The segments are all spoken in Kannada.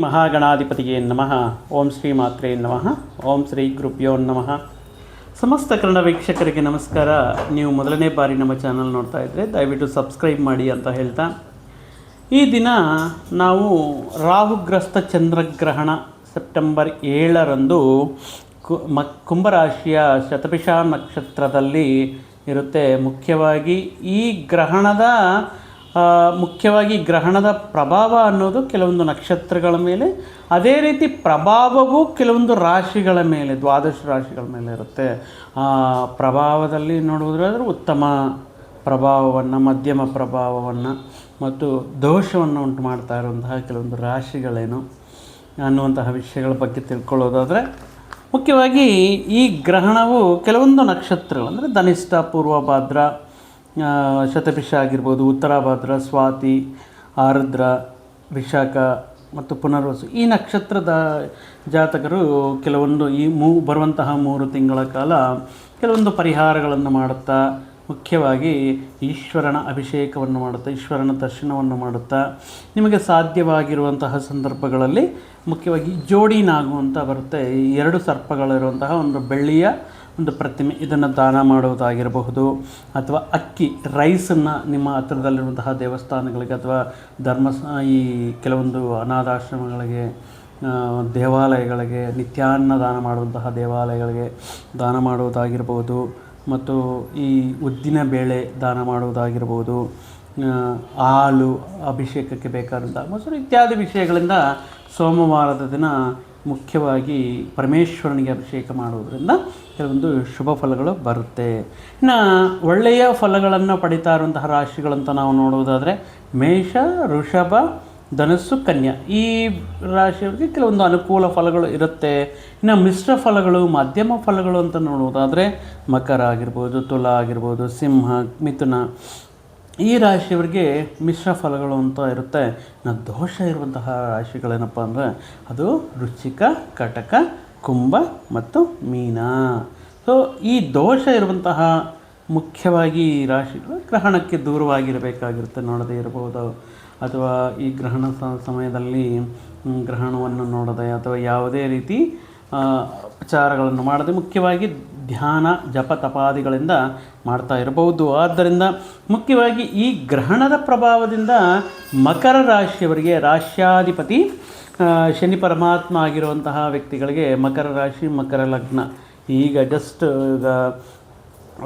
ಮಹಾಗಣಾಧಿಪತಿಗೆ ನಮಃ. ಓಂ ಶ್ರೀ ಮಾತ್ರೇ ನಮಃ. ಓಂ ಶ್ರೀ ಗುರುಭ್ಯೋ ನಮಃ. ಸಮಸ್ತ ಕನ್ನಡ ವೀಕ್ಷಕರಿಗೆ ನಮಸ್ಕಾರ. ನೀವು ಮೊದಲನೇ ಬಾರಿ ನಮ್ಮ ಚಾನಲ್ ನೋಡ್ತಾ ಇದ್ದರೆ ದಯವಿಟ್ಟು ಸಬ್ಸ್ಕ್ರೈಬ್ ಮಾಡಿ ಅಂತ ಹೇಳ್ತಾ. ಈ ದಿನ ನಾವು ರಾಹುಗ್ರಸ್ತ ಚಂದ್ರಗ್ರಹಣ ಸೆಪ್ಟೆಂಬರ್ ಏಳರಂದು ಕು ಮ ಕುಂಭರಾಶಿಯ ಶತಪಿಷಾ ನಕ್ಷತ್ರದಲ್ಲಿ ಇರುತ್ತೆ. ಮುಖ್ಯವಾಗಿ ಈ ಗ್ರಹಣದ ಮುಖ್ಯವಾಗಿ ಗ್ರಹಣದ ಪ್ರಭಾವ ಅನ್ನೋದು ಕೆಲವೊಂದು ನಕ್ಷತ್ರಗಳ ಮೇಲೆ, ಅದೇ ರೀತಿ ಪ್ರಭಾವವು ಕೆಲವೊಂದು ರಾಶಿಗಳ ಮೇಲೆ, ದ್ವಾದಶ ರಾಶಿಗಳ ಮೇಲೆ ಇರುತ್ತೆ. ಆ, ಪ್ರಭಾವದಲ್ಲಿ ನೋಡುವುದಾದ್ರೆ ಉತ್ತಮ ಪ್ರಭಾವವನ್ನು, ಮಧ್ಯಮ ಪ್ರಭಾವವನ್ನು ಮತ್ತು ದೋಷವನ್ನು ಉಂಟು ಮಾಡ್ತಾ ಇರುವಂತಹ ಕೆಲವೊಂದು ರಾಶಿಗಳೇನು ಅನ್ನುವಂತಹ ವಿಷಯಗಳ ಬಗ್ಗೆ ತಿಳ್ಕೊಳ್ಳೋದಾದರೆ, ಮುಖ್ಯವಾಗಿ ಈ ಗ್ರಹಣವು ಕೆಲವೊಂದು ನಕ್ಷತ್ರಗಳು ಅಂದರೆ ಧನಿಷ್ಠ ಪೂರ್ವಭಾದ್ರ ಶತಭಿಷ ಆಗಿರ್ಬೋದು, ಉತ್ತರಾಭದ್ರ, ಸ್ವಾತಿ, ಆರುದ್ರ, ವಿಶಾಖ ಮತ್ತು ಪುನರ್ವಸು. ಈ ನಕ್ಷತ್ರದ ಜಾತಕರು ಕೆಲವೊಂದು ಈ ಮೂ, ಬರುವಂತಹ ಮೂರು ತಿಂಗಳ ಕಾಲ ಕೆಲವೊಂದು ಪರಿಹಾರಗಳನ್ನು ಮಾಡುತ್ತಾ, ಮುಖ್ಯವಾಗಿ ಈಶ್ವರನ ಅಭಿಷೇಕವನ್ನು ಮಾಡುತ್ತಾ, ಈಶ್ವರನ ದರ್ಶನವನ್ನು ಮಾಡುತ್ತಾ, ನಿಮಗೆ ಸಾಧ್ಯವಾಗಿರುವಂತಹ ಸಂದರ್ಭಗಳಲ್ಲಿ ಮುಖ್ಯವಾಗಿ ಜೋಡಿ ನಾಗು ಅಂತ ಬರುತ್ತೆ ಎರಡು ಸರ್ಪಗಳಿರುವಂತಹ ಒಂದು ಬೆಳ್ಳಿಯ ಒಂದು ಪ್ರತಿಮೆ ಇದನ್ನು ದಾನ ಮಾಡುವುದಾಗಿರಬಹುದು. ಅಥವಾ ಅಕ್ಕಿ ರೈಸನ್ನು ನಿಮ್ಮ ಹತ್ತಿರದಲ್ಲಿರುವಂತಹ ದೇವಸ್ಥಾನಗಳಿಗೆ ಅಥವಾ ಧರ್ಮ ಈ ಕೆಲವೊಂದು ಅನಾಥಾಶ್ರಮಗಳಿಗೆ ದೇವಾಲಯಗಳಿಗೆ ನಿತ್ಯಾನ್ನ ದಾನ ಮಾಡುವಂತಹ ದೇವಾಲಯಗಳಿಗೆ ದಾನ ಮಾಡುವುದಾಗಿರ್ಬೋದು ಮತ್ತು ಈ ಉದ್ದಿನ ಬೇಳೆ ದಾನ ಮಾಡುವುದಾಗಿರ್ಬೋದು ಆ, ಹಾಲು ಅಭಿಷೇಕಕ್ಕೆ ಬೇಕಾದಂಥ ಮೊಸರು ಇತ್ಯಾದಿ ವಿಷಯಗಳಿಂದ ಸೋಮವಾರದ ದಿನ ಮುಖ್ಯವಾಗಿ ಪರಮೇಶ್ವರನಿಗೆ ಅಭಿಷೇಕ ಮಾಡುವುದರಿಂದ ಕೆಲವೊಂದು ಶುಭ ಫಲಗಳು ಬರುತ್ತೆ. ಇನ್ನು ಒಳ್ಳೆಯ ಫಲಗಳನ್ನು ಪಡಿತಾ ಇರುವಂತಹ ರಾಶಿಗಳಂತ ನಾವು ನೋಡುವುದಾದರೆ ಮೇಷ ಋಷಭ ಧನಸ್ಸು, ಕನ್ಯಾ. ಈ ರಾಶಿಯವರಿಗೆ ಕೆಲವೊಂದು ಅನುಕೂಲ ಫಲಗಳು ಇರುತ್ತೆ. ಇನ್ನು ಮಿಶ್ರ ಫಲಗಳು, ಮಧ್ಯಮ ಫಲಗಳು ಅಂತ ನೋಡುವುದಾದರೆ ಮಕರ ಆಗಿರ್ಬೋದು, ತುಲಾ ಆಗಿರ್ಬೋದು, ಸಿಂಹ, ಮಿಥುನ. ಈ ರಾಶಿಯವರಿಗೆ ಮಿಶ್ರ ಫಲಗಳು ಅಂತ ಇರುತ್ತೆ. ದೋಷ ಇರುವಂತಹ ರಾಶಿಗಳೇನಪ್ಪ ಅಂದರೆ ಅದು ರುಚಿಕ ಕಟಕ, ಕುಂಭ ಮತ್ತು ಮೀನ. ಸೊ ಈ ದೋಷ ಇರುವಂತಹ ಮುಖ್ಯವಾಗಿ ಈ ರಾಶಿಗಳು ಗ್ರಹಣಕ್ಕೆ ದೂರವಾಗಿರಬೇಕಾಗಿರುತ್ತೆ ನೋಡದೇ ಇರಬಹುದು. ಅಥವಾ ಈ ಗ್ರಹಣ ಸಮಯದಲ್ಲಿ ಗ್ರಹಣವನ್ನು ನೋಡದೆ ಅಥವಾ ಯಾವುದೇ ರೀತಿ ಉಪಚಾರಗಳನ್ನು ಮಾಡದೆ ಮುಖ್ಯವಾಗಿ ಧ್ಯಾನ, ಜಪ, ತಪಾದಿಗಳಿಂದ ಮಾಡ್ತಾ ಇರಬಹುದು. ಆದ್ದರಿಂದ ಮುಖ್ಯವಾಗಿ ಈ ಗ್ರಹಣದ ಪ್ರಭಾವದಿಂದ ಮಕರ ರಾಶಿಯವರಿಗೆ ರಾಶ್ಯಾಧಿಪತಿ ಶನಿ ಪರಮಾತ್ಮ ಆಗಿರುವಂತಹ ವ್ಯಕ್ತಿಗಳಿಗೆ ಮಕರ ರಾಶಿ, ಮಕರ ಲಗ್ನ. ಈಗ ಜಸ್ಟ್ ಈಗ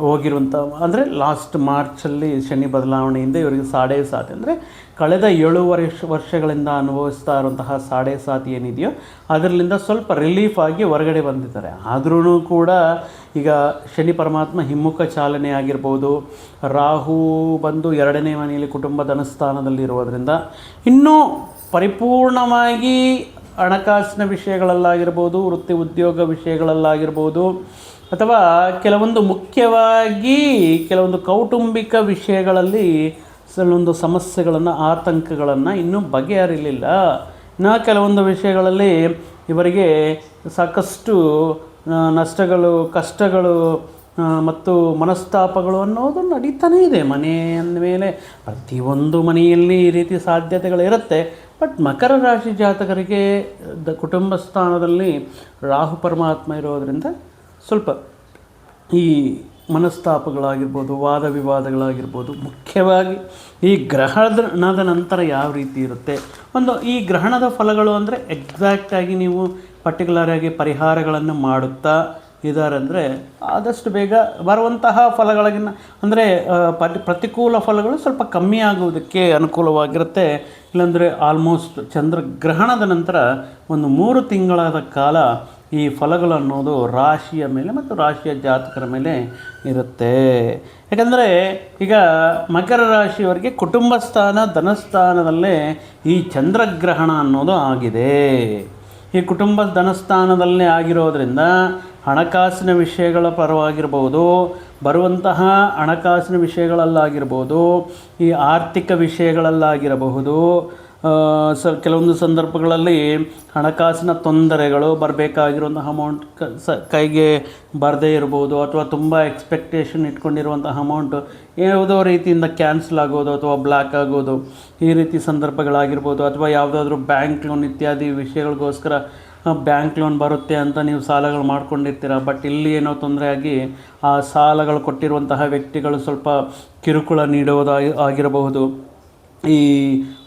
ಹೋಗಿರುವಂಥ, ಅಂದರೆ ಲಾಸ್ಟ್ ಮಾರ್ಚಲ್ಲಿ ಶನಿ ಬದಲಾವಣೆಯಿಂದ ಇವರಿಗೆ ಸಾಡೆ ಸಾತಿ ಅಂದರೆ ಕಳೆದ ಏಳು ವರ್ಷ, ವರ್ಷಗಳಿಂದ ಅನುಭವಿಸ್ತಾ ಇರುವಂತಹ ಸಾಡೆ ಸಾತಿ ಏನಿದೆಯೋ, ಅದರಲ್ಲಿಂದ ಸ್ವಲ್ಪ ರಿಲೀಫ್ ಆಗಿ ಹೊರಗಡೆ ಬಂದಿದ್ದಾರೆ. ಆದ್ರೂ ಕೂಡ ಈಗ ಶನಿ ಪರಮಾತ್ಮ ಹಿಮ್ಮುಖ ಚಾಲನೆ ಆಗಿರ್ಬೋದು. ರಾಹು ಬಂದು ಎರಡನೇ ಮನೆಯಲ್ಲಿ ಕುಟುಂಬದ ಅನುಸ್ಥಾನದಲ್ಲಿ ಇರೋದ್ರಿಂದ ಇನ್ನೂ ಪರಿಪೂರ್ಣವಾಗಿ ಹಣಕಾಸಿನ ವಿಷಯಗಳಲ್ಲಾಗಿರ್ಬೋದು, ವೃತ್ತಿ ಉದ್ಯೋಗ ವಿಷಯಗಳಲ್ಲಾಗಿರ್ಬೋದು ಅಥವಾ ಕೆಲವೊಂದು ಮುಖ್ಯವಾಗಿ ಕೆಲವೊಂದು ಕೌಟುಂಬಿಕ ವಿಷಯಗಳಲ್ಲಿ ಕೆಲವೊಂದು ಸಮಸ್ಯೆಗಳನ್ನು, ಆತಂಕಗಳನ್ನು ಇನ್ನೂ ಬಗೆಹರಿಲಿಲ್ಲ. ಇನ್ನು ಕೆಲವೊಂದು ವಿಷಯಗಳಲ್ಲಿ ಇವರಿಗೆ ಸಾಕಷ್ಟು ನಷ್ಟಗಳು, ಕಷ್ಟಗಳು ಮತ್ತು ಮನಸ್ತಾಪಗಳು ಅನ್ನೋದು ನಡೀತಾನೇ ಇದೆ. ಮನೆ ಅಂದಮೇಲೆ ಪ್ರತಿಯೊಂದು ಮನೆಯಲ್ಲಿ ಈ ರೀತಿ ಸಾಧ್ಯತೆಗಳು ಇರುತ್ತೆ. ಬಟ್ ಮಕರ ರಾಶಿ ಜಾತಕರಿಗೆ, ದ ಕುಟುಂಬ ಸ್ಥಾನದಲ್ಲಿ ರಾಹು ಪರಮಾತ್ಮ ಇರೋದರಿಂದ ಸ್ವಲ್ಪ ಈ ಮನಸ್ತಾಪಗಳಾಗಿರ್ಬೋದು ವಾದ ವಿವಾದಗಳಾಗಿರ್ಬೋದು ಮುಖ್ಯವಾಗಿ ಈ ಗ್ರಹಣದ ನಂತರ ಯಾವ ರೀತಿ ಇರುತ್ತೆ? ಒಂದು ಈ ಗ್ರಹಣದ ಫಲಗಳು ಅಂದರೆ ಎಕ್ಸಾಕ್ಟಾಗಿ ನೀವು ಪರ್ಟಿಕ್ಯುಲರ್ ಆಗಿ ಪರಿಹಾರಗಳನ್ನು ಮಾಡುತ್ತಾ ಇದ್ದಾರೆ ಅಂದರೆ ಆದಷ್ಟು ಬೇಗ ಬರುವಂತಹ ಫಲಗಳಿಗಿನ್ನ ಅಂದರೆ ಪರಿ ಪ್ರತಿಕೂಲ ಫಲಗಳು ಸ್ವಲ್ಪ ಕಮ್ಮಿ ಆಗುವುದಕ್ಕೆ ಅನುಕೂಲವಾಗಿರುತ್ತೆ. ಇಲ್ಲಾಂದರೆ ಆಲ್ಮೋಸ್ಟ್ ಚಂದ್ರಗ್ರಹಣದ ನಂತರ ಒಂದು ಮೂರು ತಿಂಗಳಾದ ಕಾಲ ಈ ಫಲಗಳು ಅನ್ನೋದು ರಾಶಿಯ ಮೇಲೆ ಮತ್ತು ರಾಶಿಯ ಜಾತಕರ ಮೇಲೆ ಇರುತ್ತೆ. ಯಾಕಂದರೆ ಈಗ ಮಕರ ರಾಶಿಯವರಿಗೆ ಕುಟುಂಬ ಸ್ಥಾನ ಧನಸ್ಥಾನದಲ್ಲೇ ಈ ಚಂದ್ರಗ್ರಹಣ ಅನ್ನೋದು ಆಗಿದೆ. ಈ ಕುಟುಂಬ, ಧನಸ್ಥಾನದಲ್ಲೇ ಆಗಿರೋದ್ರಿಂದ ಹಣಕಾಸಿನ ವಿಷಯಗಳ ಪರವಾಗಿರ್ಬೋದು, ಬರುವಂತಹ ಹಣಕಾಸಿನ ವಿಷಯಗಳಲ್ಲಾಗಿರ್ಬೋದು, ಈ ಆರ್ಥಿಕ ವಿಷಯಗಳಲ್ಲಾಗಿರಬಹುದು ಸ, ಕೆಲವೊಂದು ಸಂದರ್ಭಗಳಲ್ಲಿ ಹಣಕಾಸಿನ ತೊಂದರೆಗಳು ಬರಬೇಕಾಗಿರುವಂಥ ಅಮೌಂಟ್ ಕ, ಸ, ಕೈಗೆ ಬರದೇ ಇರ್ಬೋದು ಅಥವಾ ತುಂಬ ಎಕ್ಸ್ಪೆಕ್ಟೇಷನ್ ಇಟ್ಕೊಂಡಿರುವಂಥ ಅಮೌಂಟು ಯಾವುದೋ ರೀತಿಯಿಂದ ಕ್ಯಾನ್ಸಲ್ ಆಗೋದು ಅಥವಾ ಬ್ಲ್ಯಾಕ್ ಆಗೋದು, ಈ ರೀತಿ ಸಂದರ್ಭಗಳಾಗಿರ್ಬೋದು ಅಥವಾ ಯಾವುದಾದ್ರೂ ಬ್ಯಾಂಕ್ ಲೋನ್ ಇತ್ಯಾದಿ ವಿಷಯಗಳಿಗೋಸ್ಕರ ಬ್ಯಾಂಕ್ ಲೋನ್ ಬರುತ್ತೆ ಅಂತ ನೀವು ಸಾಲಗಳು ಮಾಡ್ಕೊಂಡಿರ್ತೀರ? ಬಟ್ ಇಲ್ಲಿ ಏನೋ ತೊಂದರೆ ಆಗಿ ಆ ಸಾಲಗಳು ಕೊಟ್ಟಿರುವಂತಹ ವ್ಯಕ್ತಿಗಳು ಸ್ವಲ್ಪ ಕಿರುಕುಳ ನೀಡುವುದಾಗಿ ಆಗಿರಬಹುದು. ಈ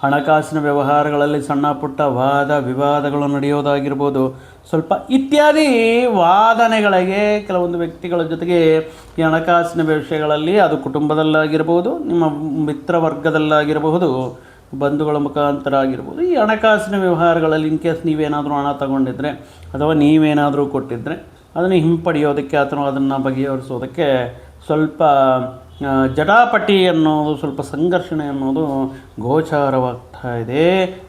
ಹಣಕಾಸಿನ ವ್ಯವಹಾರಗಳಲ್ಲಿ ಸಣ್ಣ ಪುಟ್ಟ ವಾದ ವಿವಾದಗಳು ನಡೆಯೋದಾಗಿರ್ಬೋದು, ಸ್ವಲ್ಪ ಇತ್ಯಾದಿ ವಾದನೆಗಳಿಗೆ ಕೆಲವೊಂದು ವ್ಯಕ್ತಿಗಳ ಜೊತೆಗೆ ಈ ಹಣಕಾಸಿನ ವಿಷಯಗಳಲ್ಲಿ, ಅದು ಕುಟುಂಬದಲ್ಲಾಗಿರ್ಬೋದು, ನಿಮ್ಮ ಮಿತ್ರ ವರ್ಗದಲ್ಲಾಗಿರಬಹುದು ಬಂಧುಗಳ ಮುಖಾಂತರ ಆಗಿರ್ಬೋದು ಈ ಹಣಕಾಸಿನ ವ್ಯವಹಾರಗಳಲ್ಲಿ ಇನ್ ಕೇಸ್ ನೀವೇನಾದರೂ ಹಣ ತಗೊಂಡಿದ್ರೆ ಅಥವಾ ನೀವೇನಾದರೂ ಕೊಟ್ಟಿದ್ದರೆ ಅದನ್ನು ಹಿಂಪಡೆಯೋದಕ್ಕೆ ಅಥವಾ ಅದನ್ನು ಬಗೆಹರಿಸೋದಕ್ಕೆ ಸ್ವಲ್ಪ ಜಟಾಪಟಿ ಅನ್ನೋದು ಸ್ವಲ್ಪ ಸಂಘರ್ಷಣೆ ಅನ್ನೋದು ಗೋಚಾರವಾಗ್ತಾ ಇದೆ.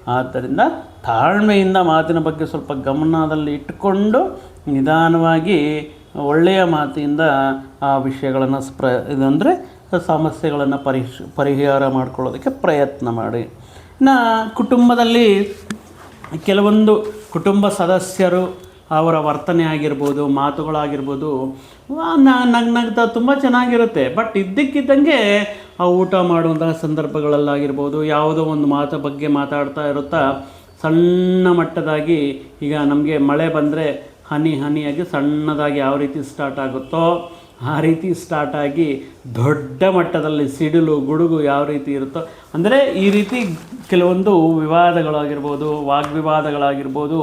ಆದ್ದರಿಂದ ತಾಳ್ಮೆಯಿಂದ ಮಾತಿನ ಬಗ್ಗೆ ಸ್ವಲ್ಪ ಗಮನದಲ್ಲಿ ಇಟ್ಟುಕೊಂಡು ನಿಧಾನವಾಗಿ ಒಳ್ಳೆಯ ಮಾತಿಂದ ಆ ವಿಷಯಗಳನ್ನು ಸ್ಪ್ರ, ಇದಂದರೆ ಸಮಸ್ಯೆಗಳನ್ನು ಪರಿಶ್, ಪರಿಹಾರ ಮಾಡ್ಕೊಳ್ಳೋದಕ್ಕೆ ಪ್ರಯತ್ನ ಮಾಡಿ. ಇನ್ನು ಕುಟುಂಬದಲ್ಲಿ ಕೆಲವೊಂದು ಕುಟುಂಬ ಸದಸ್ಯರು ಅವರ ವರ್ತನೆ ಆಗಿರ್ಬೋದು, ಮಾತುಗಳಾಗಿರ್ಬೋದು ನಗ್, ನಗ್ತಾ ತುಂಬ ಚೆನ್ನಾಗಿರುತ್ತೆ. ಬಟ್ ಇದ್ದಕ್ಕಿದ್ದಂಗೆ ಆ ಊಟ ಮಾಡುವಂತಹ ಸಂದರ್ಭಗಳಲ್ಲಾಗಿರ್ಬೋದು, ಯಾವುದೋ ಒಂದು ಮಾತು ಬಗ್ಗೆ ಮಾತಾಡ್ತಾ ಇರುತ್ತಾ, ಸಣ್ಣ ಮಟ್ಟದಾಗಿ ಈಗ ನಮಗೆ ಮಳೆ ಬಂದರೆ ಹನಿ ಹನಿಯಾಗಿ ಸಣ್ಣದಾಗಿ ಯಾವ ರೀತಿ ಸ್ಟಾರ್ಟ್ ಆಗುತ್ತೋ ಆ ರೀತಿ ಸ್ಟಾರ್ಟ್ ಆಗಿ ದೊಡ್ಡ ಮಟ್ಟದಲ್ಲಿ ಸಿಡಿಲು, ಗುಡುಗು ಯಾವ ರೀತಿ ಇರುತ್ತೋ, ಅಂದರೆ ಈ ರೀತಿ ಕೆಲವೊಂದು ವಿವಾದಗಳಾಗಿರ್ಬೋದು, ವಾಗ್ವಿವಾದಗಳಾಗಿರ್ಬೋದು,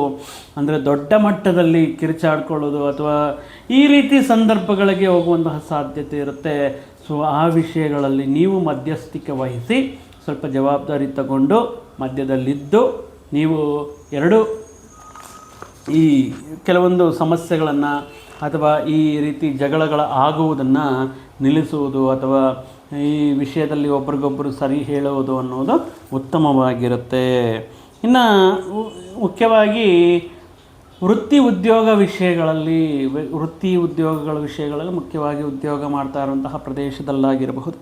ಅಂದರೆ ದೊಡ್ಡ ಮಟ್ಟದಲ್ಲಿ ಕಿರಿಚಾಡ್ಕೊಳ್ಳೋದು ಅಥವಾ ಈ ರೀತಿ ಸಂದರ್ಭಗಳಿಗೆ ಹೋಗುವಂತಹ ಸಾಧ್ಯತೆ ಇರುತ್ತೆ. ಸೊ ಆ ವಿಷಯಗಳಲ್ಲಿ ನೀವು ಮಧ್ಯಸ್ಥಿಕೆ ವಹಿಸಿ ಸ್ವಲ್ಪ ಜವಾಬ್ದಾರಿ ತಗೊಂಡು ಮಧ್ಯದಲ್ಲಿದ್ದು ನೀವು ಎರಡು ಈ ಕೆಲವೊಂದು ಸಮಸ್ಯೆಗಳನ್ನು ಅಥವಾ ಈ ರೀತಿ ಜಗಳಗಳ ಆಗುವುದನ್ನು ನಿಲ್ಲಿಸುವುದು ಅಥವಾ ಈ ವಿಷಯದಲ್ಲಿ ಒಬ್ರಿಗೊಬ್ಬರು ಸರಿ ಹೇಳುವುದು ಅನ್ನೋದು ಉತ್ತಮವಾಗಿರುತ್ತೆ. ಇನ್ನು ಮುಖ್ಯವಾಗಿ ವೃತ್ತಿ ಉದ್ಯೋಗ ವಿಷಯಗಳಲ್ಲಿ ವೃತ್ತಿ ಉದ್ಯೋಗಗಳ ವಿಷಯಗಳಲ್ಲಿ ಮುಖ್ಯವಾಗಿ ಉದ್ಯೋಗ ಮಾಡ್ತಾ ಇರುವಂತಹ ಪ್ರದೇಶದಲ್ಲಾಗಿರಬಹುದು.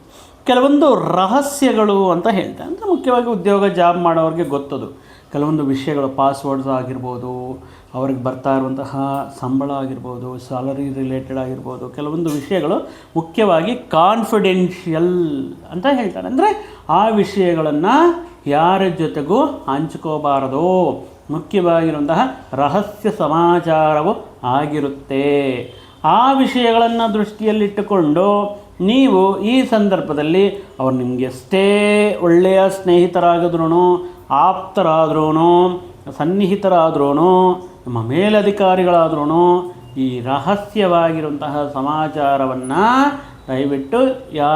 ಕೆಲವೊಂದು ರಹಸ್ಯಗಳು ಅಂತ ಹೇಳ್ತಾರೆ ಅಂದರೆ ಮುಖ್ಯವಾಗಿ ಉದ್ಯೋಗ ಜಾಬ್ ಮಾಡೋರಿಗೆ ಗೊತ್ತದು. ಕೆಲವೊಂದು ವಿಷಯಗಳು ಪಾಸ್ವರ್ಡ್ಸ್ ಆಗಿರ್ಬೋದು ಅವ್ರಿಗೆ ಬರ್ತಾ ಇರುವಂತಹ ಸಂಬಳ ಆಗಿರ್ಬೋದು ಸ್ಯಾಲರಿ ರಿಲೇಟೆಡ್ ಆಗಿರ್ಬೋದು, ಕೆಲವೊಂದು ವಿಷಯಗಳು ಮುಖ್ಯವಾಗಿ ಕಾನ್ಫಿಡೆನ್ಷಿಯಲ್ ಅಂತ ಹೇಳ್ತಾರೆ. ಅಂದರೆ ಆ ವಿಷಯಗಳನ್ನು ಯಾರ ಜೊತೆಗೂ ಹಂಚ್ಕೋಬಾರದು. ಮುಖ್ಯವಾಗಿರುವಂತಹ ರಹಸ್ಯ ಸಮಾಚಾರವು ಆಗಿರುತ್ತೆ. ಆ ವಿಷಯಗಳನ್ನು ದೃಷ್ಟಿಯಲ್ಲಿಟ್ಟುಕೊಂಡು ನೀವು ಈ ಸಂದರ್ಭದಲ್ಲಿ ಅವ್ರು ನಿಮಗೆ ಎಷ್ಟೇ ಒಳ್ಳೆಯ ಸ್ನೇಹಿತರಾಗಿದ್ರೂ ಆಪ್ತರಾದ್ರೂ ಸನ್ನಿಹಿತರಾದ್ರೂ ನಿಮ್ಮ ಮೇಲಧಿಕಾರಿಗಳಾದ್ರೂ ಈ ರಹಸ್ಯವಾಗಿರುವಂತಹ ಸಮಾಚಾರವನ್ನು ದಯವಿಟ್ಟು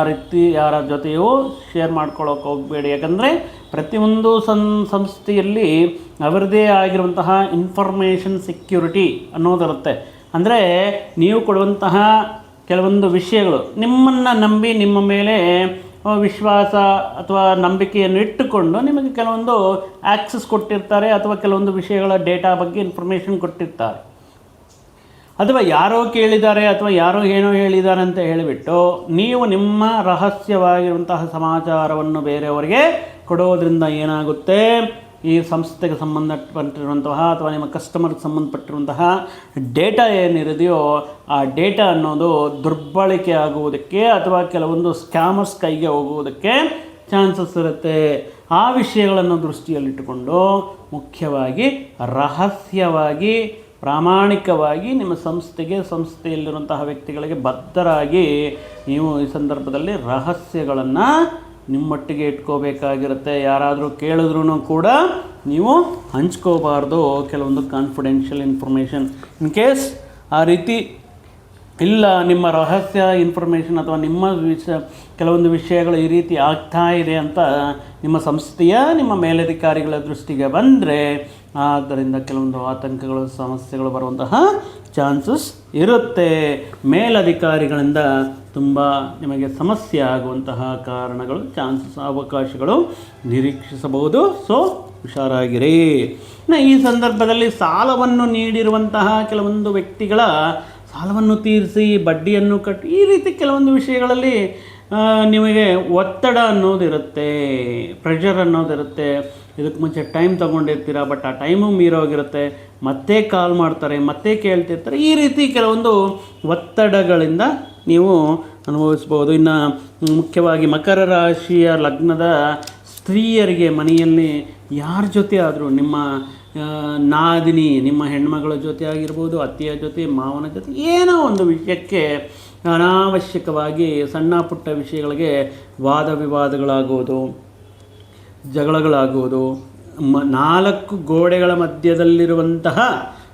ರೀತಿ ಯಾರ ಜೊತೆಯೂ ಶೇರ್ ಮಾಡ್ಕೊಳ್ಳೋಕೆ ಹೋಗಬೇಡಿ. ಯಾಕಂದರೆ ಪ್ರತಿಯೊಂದು ಸಂ, ಸಂಸ್ಥೆಯಲ್ಲಿ ಅವರದೇ ಆಗಿರುವಂತಹ ಇನ್ಫಾರ್ಮೇಷನ್ ಸೆಕ್ಯೂರಿಟಿ ಅನ್ನೋದಿರುತ್ತೆ ಅಂದರೆ ನೀವು ಕೊಡುವಂತಹ ಕೆಲವೊಂದು ವಿಷಯಗಳು ನಿಮ್ಮನ್ನು ನಂಬಿ ನಿಮ್ಮ ಮೇಲೆ ವಿಶ್ವಾಸ ಅಥವಾ ನಂಬಿಕೆಯನ್ನು ಇಟ್ಟುಕೊಂಡು ನಿಮಗೆ ಕೆಲವೊಂದು ಆ್ಯಕ್ಸಸ್ ಕೊಟ್ಟಿರ್ತಾರೆ ಅಥವಾ ಕೆಲವೊಂದು ವಿಷಯಗಳ ಡೇಟಾ ಬಗ್ಗೆ ಇನ್ಫಾರ್ಮೇಷನ್ ಕೊಟ್ಟಿರ್ತಾರೆ. ಅಥವಾ ಯಾರೋ ಕೇಳಿದ್ದಾರೆ ಅಥವಾ ಯಾರೋ ಏನೋ ಹೇಳಿದ್ದಾರೆ ಅಂತ ಹೇಳಿಬಿಟ್ಟು ನೀವು ನಿಮ್ಮ ರಹಸ್ಯವಾಗಿರುವಂತಹ ಸಮಾಚಾರವನ್ನು ಬೇರೆಯವರಿಗೆ ಕೊಡೋದ್ರಿಂದ ಏನಾಗುತ್ತೆ? ಈ ಸಂಸ್ಥೆಗೆ ಸಂಬಂಧಪಟ್ಟಿರುವಂತಹ ಅಥವಾ ನಿಮ್ಮ ಕಸ್ಟಮರ್ಗೆ ಸಂಬಂಧಪಟ್ಟಿರುವಂತಹ ಡೇಟಾ ಏನಿದೆಯೋ ಆ ಡೇಟಾ ಅನ್ನೋದು ದುರ್ಬಳಕೆ ಆಗುವುದಕ್ಕೆ ಅಥವಾ ಕೆಲವೊಂದು ಸ್ಕ್ಯಾಮರ್ಸ್ ಕೈಗೆ ಹೋಗುವುದಕ್ಕೆ ಚಾನ್ಸಸ್ ಇರುತ್ತೆ. ಆ ವಿಷಯಗಳನ್ನು ದೃಷ್ಟಿಯಲ್ಲಿಟ್ಟುಕೊಂಡು ಮುಖ್ಯವಾಗಿ, ರಹಸ್ಯವಾಗಿ, ಪ್ರಾಮಾಣಿಕವಾಗಿ ನಿಮ್ಮ ಸಂಸ್ಥೆಗೆ, ಸಂಸ್ಥೆಯಲ್ಲಿರುವಂತಹ ವ್ಯಕ್ತಿಗಳಿಗೆ ಬದ್ಧರಾಗಿ ನೀವು ಈ ಸಂದರ್ಭದಲ್ಲಿ ರಹಸ್ಯಗಳನ್ನು ನಿಮ್ಮೊಟ್ಟಿಗೆ ಇಟ್ಕೋಬೇಕಾಗಿರುತ್ತೆ. ಯಾರಾದರೂ ಕೇಳಿದ್ರೂ ಕೂಡ ನೀವು ಹಂಚ್ಕೋಬಾರ್ದು. ಕೆಲವೊಂದು ಕಾನ್ಫಿಡೆನ್ಷಿಯಲ್ ಇನ್ಫಾರ್ಮೇಷನ್ ಇನ್ ಕೇಸ್ ಆ ರೀತಿ ಇಲ್ಲ, ನಿಮ್ಮ ರಹಸ್ಯ ಇನ್ಫಾರ್ಮೇಷನ್ ಅಥವಾ ನಿಮ್ಮ ವಿಷ, ಕೆಲವೊಂದು ವಿಷಯಗಳು ಈ ರೀತಿ ಆಗ್ತಾ ಇದೆ ಅಂತ ನಿಮ್ಮ ಸಂಸ್ಥೆಯ, ನಿಮ್ಮ ಮೇಲಧಿಕಾರಿಗಳ ದೃಷ್ಟಿಗೆ ಬಂದರೆ ಆದ್ದರಿಂದ ಕೆಲವೊಂದು ಆತಂಕಗಳು, ಸಮಸ್ಯೆಗಳು ಬರುವಂತಹ ಚಾನ್ಸಸ್ ಇರುತ್ತೆ. ಮೇಲಧಿಕಾರಿಗಳಿಂದ ತುಂಬ ನಿಮಗೆ ಸಮಸ್ಯೆ ಆಗುವಂತಹ ಕಾರಣಗಳು, ಚಾನ್ಸಸ್, ಅವಕಾಶಗಳು ನಿರೀಕ್ಷಿಸಬಹುದು. ಸೊ ಹುಷಾರಾಗಿರಿ. ಈ ಸಂದರ್ಭದಲ್ಲಿ ಸಾಲವನ್ನು ನೀಡಿರುವಂತಹ ಕೆಲವೊಂದು ವ್ಯಕ್ತಿಗಳ ಸಾಲವನ್ನು ತೀರಿಸಿ, ಬಡ್ಡಿಯನ್ನು ಕಟ್ಟಿ, ಈ ರೀತಿ ಕೆಲವೊಂದು ವಿಷಯಗಳಲ್ಲಿ ನಿಮಗೆ ಒತ್ತಡ ಅನ್ನೋದಿರುತ್ತೆ ಪ್ರೆಷರ್ ಅನ್ನೋದಿರುತ್ತೆ ಇದಕ್ಕೆ ಮುಂಚೆ ಟೈಮ್ ತೊಗೊಂಡಿರ್ತೀರ ಬಟ್ ಆ ಟೈಮು ಮೀರೋಗಿರುತ್ತೆ. ಮತ್ತೆ ಕಾಲ್ ಮಾಡ್ತಾರೆ, ಮತ್ತೆ ಕೇಳ್ತಿರ್ತಾರೆ. ಈ ರೀತಿ ಕೆಲವೊಂದು ಒತ್ತಡಗಳಿಂದ ನೀವು ಅನುಭವಿಸ್ಬೋದು ಇನ್ನು ಮುಖ್ಯವಾಗಿ ಮಕರ ರಾಶಿಯ ಲಗ್ನದ ಸ್ತ್ರೀಯರಿಗೆ ಮನೆಯಲ್ಲಿ ಯಾರ ಜೊತೆ ಆದರೂ ನಿಮ್ಮ ನಾದಿನಿ, ನಿಮ್ಮ ಹೆಣ್ಮಗಳ ಜೊತೆ ಆಗಿರ್ಬೋದು, ಅತ್ತೆಯ ಜೊತೆ, ಮಾವನ ಜೊತೆ, ಏನೋ ಒಂದು ವಿಷಯಕ್ಕೆ ಅನಾವಶ್ಯಕವಾಗಿ ಸಣ್ಣ ಪುಟ್ಟ ವಿಷಯಗಳಿಗೆ ವಾದ ವಿವಾದಗಳಾಗೋದು ಜಗಳಗಳಾಗುವುದು ಮ ನಾಲ್ಕು ಗೋಡೆಗಳ ಮಧ್ಯದಲ್ಲಿರುವಂತಹ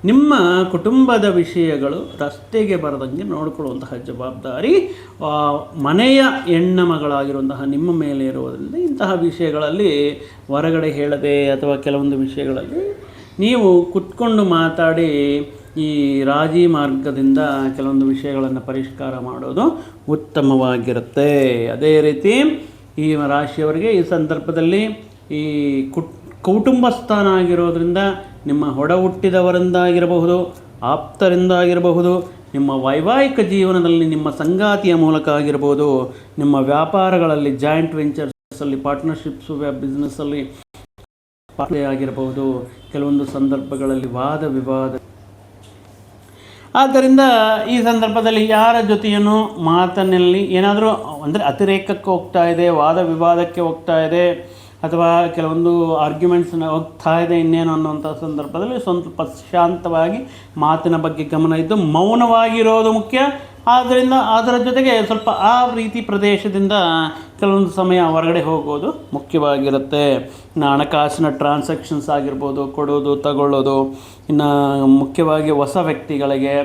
ನಿಮ್ಮ ಕುಟುಂಬದ ವಿಷಯಗಳು ರಸ್ತೆಗೆ ಬರದಂಗೆ ನೋಡಿಕೊಳ್ಳುವಂತಹ ಜವಾಬ್ದಾರಿ ಮನೆಯ ಹೆಣ್ಣ ಮಗಳಾಗಿರುವಂತಹ ನಿಮ್ಮ ಮೇಲೆ ಇರುವುದರಿಂದ ಇಂತಹ ವಿಷಯಗಳಲ್ಲಿ ಹೊರಗಡೆ ಹೇಳದೆ ಅಥವಾ ಕೆಲವೊಂದು ವಿಷಯಗಳಲ್ಲಿ ನೀವು ಕುತ್ಕೊಂಡು ಮಾತಾಡಿ ಈ ರಾಜಿ ಮಾರ್ಗದಿಂದ ಕೆಲವೊಂದು ವಿಷಯಗಳನ್ನು ಪರಿಷ್ಕಾರ ಮಾಡೋದು ಉತ್ತಮವಾಗಿರುತ್ತೆ. ಅದೇ ರೀತಿ ಈ ರಾಶಿಯವರಿಗೆ ಈ ಸಂದರ್ಭದಲ್ಲಿ ಈ ಕುಟ್ ಕೌಟುಂಬಸ್ಥಾನ ಆಗಿರೋದ್ರಿಂದ ನಿಮ್ಮ ಹೊಡ ಹುಟ್ಟಿದವರಿಂದ ಆಗಿರಬಹುದು ಆಪ್ತರಿಂದ ಆಗಿರಬಹುದು ನಿಮ್ಮ ವೈವಾಹಿಕ ಜೀವನದಲ್ಲಿ ನಿಮ್ಮ ಸಂಗಾತಿಯ ಮೂಲಕ ಆಗಿರ್ಬೋದು ನಿಮ್ಮ ವ್ಯಾಪಾರಗಳಲ್ಲಿ ಜಾಯಿಂಟ್ ವೆಂಚರ್ಸಲ್ಲಿ ಪಾರ್ಟ್ನರ್ಶಿಪ್ಸು ಬಿಸ್ನೆಸ್ಸಲ್ಲಿ ಆಗಿರಬಹುದು, ಕೆಲವೊಂದು ಸಂದರ್ಭಗಳಲ್ಲಿ ವಾದ ವಿವಾದ. ಆದ್ದರಿಂದ ಈ ಸಂದರ್ಭದಲ್ಲಿ ಯಾರ ಜೊತೆಯನ್ನು ಮಾತನಲ್ಲಿ ಏನಾದರೂ, ಅಂದರೆ ಅತಿರೇಕಕ್ಕೆ ಹೋಗ್ತಾ ಇದೆ, ವಾದ ವಿವಾದಕ್ಕೆ ಹೋಗ್ತಾ ಇದೆ ಅಥವಾ ಕೆಲವೊಂದು ಆರ್ಗ್ಯುಮೆಂಟ್ಸ್ನ ಹೋಗ್ತಾ ಇದೆ ಇನ್ನೇನು ಅನ್ನುವಂಥ ಸಂದರ್ಭದಲ್ಲಿ ಸ್ವಲ್ಪ ಶಾಂತವಾಗಿ ಮಾತಿನ ಬಗ್ಗೆ ಗಮನ ಇದ್ದು ಮೌನವಾಗಿರೋದು ಮುಖ್ಯ. ಆದ್ದರಿಂದ ಅದರ ಜೊತೆಗೆ ಸ್ವಲ್ಪ ಆ ರೀತಿ ಪ್ರದೇಶದಿಂದ ಕೆಲವೊಂದು ಸಮಯ ಹೊರಗಡೆ ಹೋಗೋದು ಮುಖ್ಯವಾಗಿರುತ್ತೆ. ಇನ್ನು ಹಣಕಾಸಿನ ಟ್ರಾನ್ಸಾಕ್ಷನ್ಸ್ ಆಗಿರ್ಬೋದು, ಕೊಡೋದು, ತಗೊಳ್ಳೋದು, ಇನ್ನು ಮುಖ್ಯವಾಗಿ ಹೊಸ ವ್ಯಕ್ತಿಗಳಿಗೆ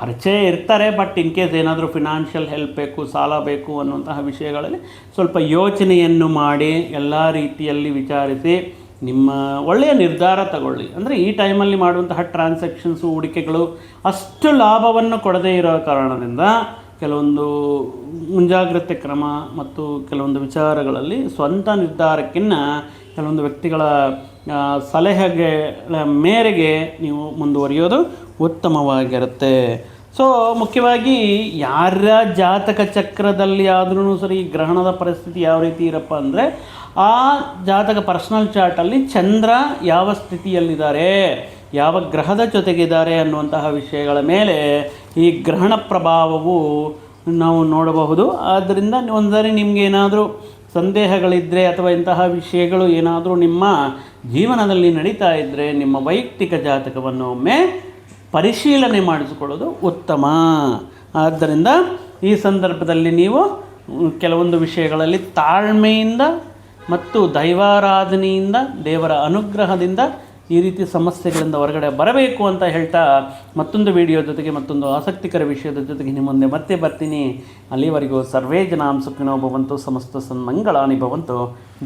ಪರಿಚಯ ಇರ್ತಾರೆ ಬಟ್ ಇನ್ ಕೇಸ್ ಏನಾದರೂ ಫಿನಾನ್ಷಿಯಲ್ ಹೆಲ್ಪ್ ಬೇಕು, ಸಾಲ ಬೇಕು ಅನ್ನುವಂತಹ ವಿಷಯಗಳಲ್ಲಿ ಸ್ವಲ್ಪ ಯೋಚನೆಯನ್ನು ಮಾಡಿ, ಎಲ್ಲ ರೀತಿಯಲ್ಲಿ ವಿಚಾರಿಸಿ, ನಿಮ್ಮ ಒಳ್ಳೆಯ ನಿರ್ಧಾರ ತಗೊಳ್ಳಿ. ಅಂದರೆ ಈ ಟೈಮಲ್ಲಿ ಮಾಡುವಂತಹ ಟ್ರಾನ್ಸಾಕ್ಷನ್ಸು ಹೂಡಿಕೆಗಳು ಅಷ್ಟು ಲಾಭವನ್ನು ಕೊಡದೇ ಇರೋ ಕಾರಣದಿಂದ ಕೆಲವೊಂದು ಮುಂಜಾಗ್ರತೆ ಕ್ರಮ ಮತ್ತು ಕೆಲವೊಂದು ವಿಚಾರಗಳಲ್ಲಿ ಸ್ವಂತ ನಿರ್ಧಾರಕ್ಕಿನ್ನ ಕೆಲವೊಂದು ವ್ಯಕ್ತಿಗಳ ಸಲಹೆಗೆ ಮೇರೆಗೆ ನೀವು ಮುಂದುವರಿಯೋದು ಉತ್ತಮವಾಗಿರುತ್ತೆ. ಸೊ ಮುಖ್ಯವಾಗಿ ಯಾರ ಜಾತಕ ಚಕ್ರದಲ್ಲಿ ಆದ್ರೂ ಸರಿ ಗ್ರಹಣದ ಪರಿಸ್ಥಿತಿ ಯಾವ ರೀತಿ ಇರಪ್ಪ ಅಂದರೆ, ಆ ಜಾತಕ ಪರ್ಸ್ನಲ್ ಚಾರ್ಟಲ್ಲಿ ಚಂದ್ರ ಯಾವ ಸ್ಥಿತಿಯಲ್ಲಿದ್ದಾರೆ, ಯಾವ ಗ್ರಹದ ಜೊತೆಗಿದ್ದಾರೆ ಅನ್ನುವಂತಹ ವಿಷಯಗಳ ಮೇಲೆ ಈ ಗ್ರಹಣ ಪ್ರಭಾವವು ನಾವು ನೋಡಬಹುದು. ಆದ್ದರಿಂದ ಒಂದ್ಸರಿ ನಿಮಗೆ ಏನಾದರೂ ಸಂದೇಹಗಳಿದ್ದರೆ ಅಥವಾ ಇಂತಹ ವಿಷಯಗಳು ಏನಾದರೂ ನಿಮ್ಮ ಜೀವನದಲ್ಲಿ ನಡೀತಾ ಇದ್ದರೆ ನಿಮ್ಮ ವೈಯಕ್ತಿಕ ಜಾತಕವನ್ನು ಒಮ್ಮೆ ಪರಿಶೀಲನೆ ಮಾಡಿಸಿಕೊಳ್ಳೋದು ಉತ್ತಮ. ಆದ್ದರಿಂದ ಈ ಸಂದರ್ಭದಲ್ಲಿ ನೀವು ಕೆಲವೊಂದು ವಿಷಯಗಳಲ್ಲಿ ತಾಳ್ಮೆಯಿಂದ ಮತ್ತು ದೈವಾರಾಧನೆಯಿಂದ, ದೇವರ ಅನುಗ್ರಹದಿಂದ ಈ ರೀತಿ ಸಮಸ್ಯೆಗಳಿಂದ ಹೊರಗಡೆ ಬರಬೇಕು ಅಂತ ಹೇಳ್ತಾ ಮತ್ತೊಂದು ವಿಡಿಯೋ ಜೊತೆಗೆ, ಮತ್ತೊಂದು ಆಸಕ್ತಿಕರ ವಿಷಯದ ಜೊತೆಗೆ ನಿಮ್ಮ ಮುಂದೆ ಮತ್ತೆ ಬರ್ತೀನಿ. ಅಲ್ಲಿವರೆಗೂ ಸರ್ವೇ ಜನಾಂ ಸುಖಿನೋ ಭವಂತು, ಸಮಸ್ತ ಸನ್ಮಂಗಳಾನಿ ಭವಂತು.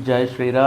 ಜೈ ಶ್ರೀರಾಮ್.